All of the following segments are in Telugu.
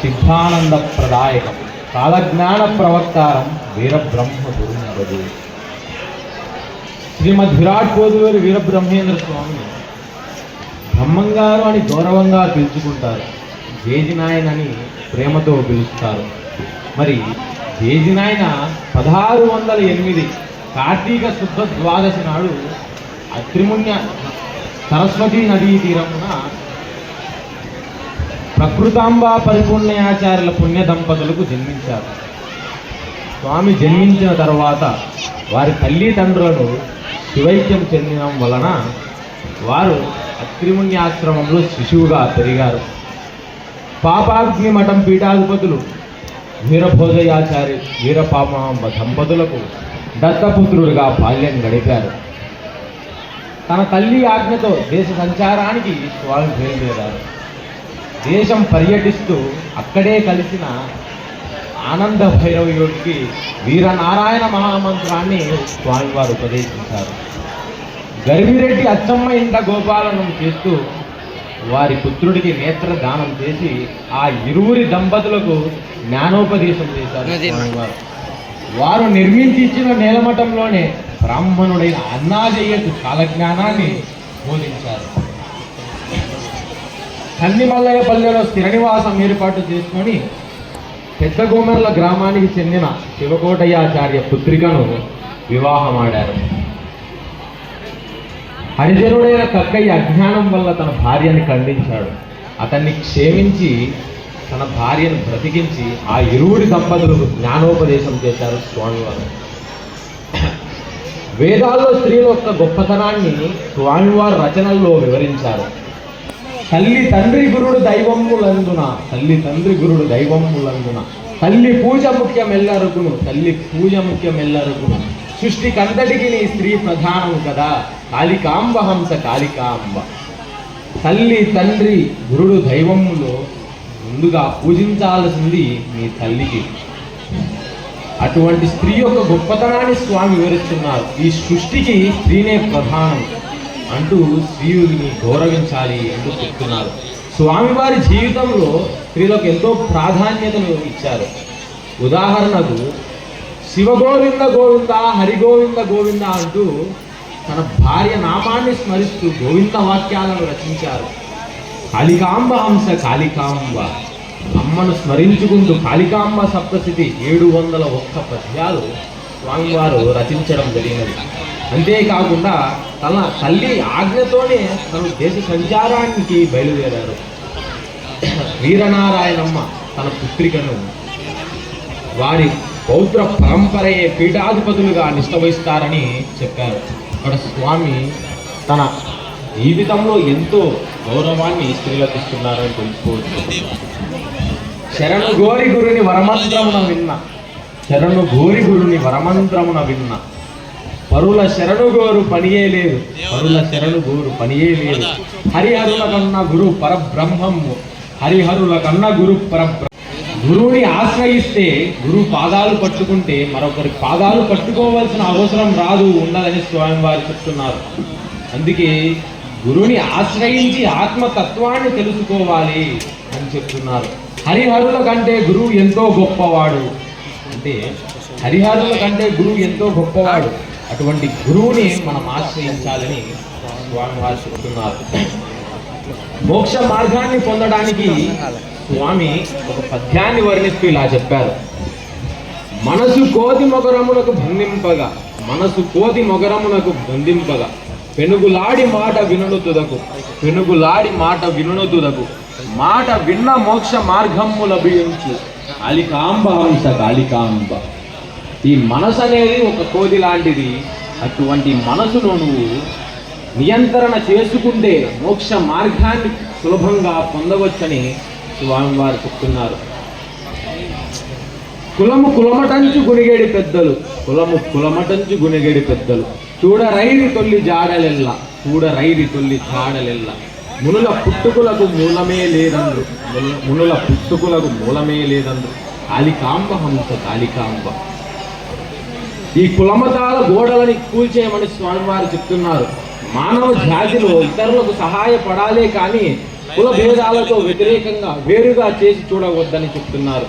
సిద్ధానంద ప్రదాయకం కాలజ్ఞాన ప్రవక్తారం వీరబ్రహ్మ గురుండదు శ్రీమద్ విరాట్ కోదువేలు వీరబ్రహ్మేంద్ర స్వామి బ్రహ్మంగారు అని గౌరవంగా పిలుచుకుంటారు. జేజినాయన్ అని ప్రేమతో పిలుస్తారు. మరి జేజినాయన పదహారు వందల ఎనిమిది కార్తీక శుద్ధ ద్వాదశి నాడు అత్రిముణ్య సరస్వతీ నదీ తీరమున ప్రకృతాంబా పరిపూర్ణయాచార్యుల పుణ్య దంపతులకు జన్మించారు. స్వామి జన్మించిన తర్వాత వారి తల్లిదండ్రులను శివైక్యం చెందడం వలన వారు అత్రిముణ్యాశ్రమంలో శిశువుగా పెరిగారు. పాపాగ్ని మఠం పీఠాధిపతులు వీరభోజయాచారి వీరపామాంబ దంపతులకు దత్తపుత్రుడిగా బాల్యం గడిపారు. తన తల్లి ఆజ్ఞతో దేశ సంచారానికి స్వామి బయలుదేరారు. దేశం పర్యటిస్తూ అక్కడే కలిసిన ఆనంద భైరవయుడికి వీరనారాయణ మహామంత్రాన్ని స్వామివారు ఉపదేశించారు. గర్విరెడ్డి అచ్చమ్మ ఇంట గోపాలనం చేస్తూ వారి పుత్రుడికి నేత్రదానం చేసి ఆ ఇరువురి దంపతులకు జ్ఞానోపదేశం చేశారు స్వామివారు వారు. నిర్మించి ఇచ్చిన నేలమఠంలోనే బ్రాహ్మణుడైన అన్నాజయ్యకు కాలజ్ఞానాన్ని బోధించారు. కన్నిమల్లయ్య పల్లెలో స్థిర నివాసం ఏర్పాటు చేసుకొని పెద్దగోమెర్ల గ్రామానికి చెందిన శివకోటయ్యాచార్య పుత్రికను వివాహమాడారు. హరిజనుడైన కక్కయ్య అజ్ఞానం వల్ల తన భార్యని ఖండించాడు. అతన్ని క్షేమించి తన భార్యను బ్రతికించి ఆ ఇరువురి దంపతులకు జ్ఞానోపదేశం చేశారు స్వామివారు. వేదాల్లో స్త్రీల యొక్క గొప్పతనాన్ని స్వామివారి రచనల్లో వివరించారు. తల్లి తండ్రి గురుడు దైవములందున తల్లి తండ్రి గురుడు దైవములందున. తల్లి పూజ ముఖ్యమెల్లరుకును తల్లి పూజ ముఖ్యమెల్లరుకును. సృష్టికంతటికి నీ స్త్రీ ప్రధానం కదా కాళికాంబ హంస కాళికాంబ. తల్లి తండ్రి గురుడు దైవములో ముందుగా పూజించాల్సింది మీ తల్లికి. అటువంటి స్త్రీ యొక్క గొప్పతనాన్ని స్వామి వివరిస్తున్నారు. ఈ సృష్టికి స్త్రీనే ప్రధానం. అంటూ స్త్రీని గౌరవించాలి అంటూ చెప్తున్నారు. స్వామివారి జీవితంలో స్త్రీలకు ఎంతో ప్రాధాన్యతను ఇచ్చారు. ఉదాహరణకు శివగోవింద గోవింద హరిగోవింద గోవింద గోవింద అంటూ తన భార్య నామాన్ని స్మరిస్తూ గోవింద వాక్యాలను రచించారు. కాళికాంబ హంస కాళికాంబ. అమ్మను స్మరించుకుంటూ కాళికాంబ సప్తశతి ఏడు వందల ఒక్క పద్యాలు స్వామివారు రచించడం జరిగినది అంతేకాకుండా తన తల్లి ఆజ్ఞతోనే తను దేశ సంచారానికి బయలుదేరారు. వీరనారాయణమ్మ తన పుత్రికను వారి పౌత్ర పరంపరయే పీఠాధిపతులుగా నిష్టవహిస్తారని చెప్పారు. అక్కడ స్వామి తన జీవితంలో ఎంతో గౌరవాన్ని స్త్రీలకు ఇస్తున్నారని తెలుసుకోవచ్చు. శరణు గోరి గురుని వరమంత్రమున విన్న శరణు గోరి గురుని వరమంత్రమున విన్న పరుల శరణు గోరు పనియే లేదు. పరుల శరణు గోరు పనియే లేదు. హరిహరుల కన్నా గురు పరబ్రహ్మము. హరిహరుల కన్నా గురు పరబ్రహ్మ. గురువుని ఆశ్రయిస్తే గురువు పాదాలు పట్టుకుంటే మరొకరి పాదాలు పట్టుకోవాల్సిన అవసరం రాదు ఉండదని స్వామి వారు చెప్తున్నారు. అందుకే గురువుని ఆశ్రయించి ఆత్మతత్వాన్ని తెలుసుకోవాలి అని చెప్తున్నారు. హరిహరుల కంటే గురువు ఎంతో గొప్పవాడు. అంటే హరిహరుల కంటే గురువు ఎంతో గొప్పవాడు. అటువంటి గురువుని మనం ఆశ్రయించాలని స్వామి వారు చెబుతున్నారు. మోక్ష మార్గాన్ని పొందడానికి స్వామి ఒక పద్యాన్ని వర్ణిస్తూ ఇలా చెప్పారు. మనసు కోతి మొగరమునకు బంధింపగా మనసు కోతి మొగరమునకు బంధింపగా పెనుగులాడి మాట వినుతుదకు పెనుగులాడి మాట వినుతుదకు మాట విన్న మోక్ష మార్గము లభించు అలికాంబ హంస కాళికాంబ. ఈ మనసు అనేది ఒక కోతి లాంటిది. అటువంటి మనసును నువ్వు నియంత్రణ చేసుకుంటే మోక్ష మార్గాన్ని సులభంగా పొందవచ్చని స్వామివారు చెప్తున్నారు. కులము కులమటంచు గునిగేడి పెద్దలు. కులము కులమటంచు గునిగేడి పెద్దలు. చూడరైరి తొల్లి జాడలెల్ల. చూడరైరి తొల్లి జాడలెల్ల. మునుల పుట్టుకులకు మూలమే లేదండ్రు మునుల పుట్టుకులకు మూలమే లేదండ్రు కాలికాంబ హంస కాలికాంబ ఈ కులమతాల గోడలని కూల్చేయమని స్వామివారు చెప్తున్నారు. మానవ జాతిలో ఇతరులకు సహాయపడాలే కానీ కుల భేదాలతో వ్యతిరేకంగా వేరుగా చేసి చూడవద్దని చెప్తున్నారు.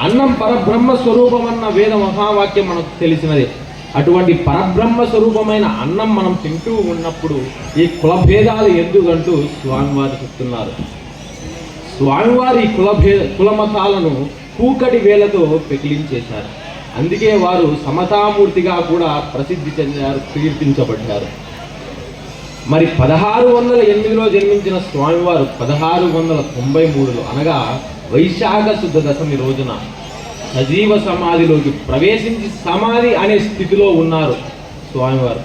అన్నం పరబ్రహ్మ స్వరూపమన్న వేద మహావాక్యం మనకు తెలిసినదే. అటువంటి పరబ్రహ్మ స్వరూపమైన అన్నం మనం తింటూ ఉన్నప్పుడు ఈ కుల భేదాలు ఎందుకంటూ స్వామివారు చెప్తున్నారు. స్వామివారి కుల భే కుల కూకటి వేలతో పెకిలించేశారు. అందుకే వారు సమతామూర్తిగా కూడా ప్రసిద్ధి చెందారు కీర్తించబడ్డారు. మరి పదహారు వందల ఎనిమిదిలో జన్మించిన స్వామివారు పదహారు వందల తొంభై మూడులో అనగా వైశాఖ శుద్ధ దశమి రోజున సజీవ సమాధిలోకి ప్రవేశించి సమాధి అనే స్థితిలో ఉన్నారు స్వామివారు.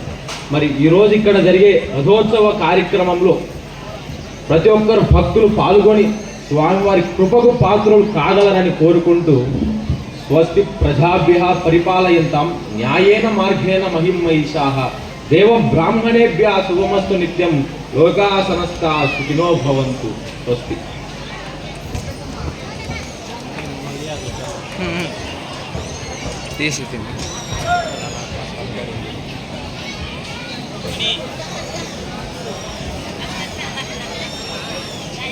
మరి ఈరోజు ఇక్కడ జరిగే రథోత్సవ కార్యక్రమంలో ప్రతి ఒక్కరు భక్తులు పాల్గొని స్వామివారి కృపకు పాత్రలు కాగలరని కోరుకుంటూ స్వస్తి ప్రజాభ్య పరిపాలయంతం న్యాయేన మార్గేణ మహిమహిషాః దేవ బ్రాహ్మణేభ్య శుభమస్తు నిత్యం యోగాసనస్థా సమస్తా సుఖినో భవంతు. స్వస్తి. తీసి తిని.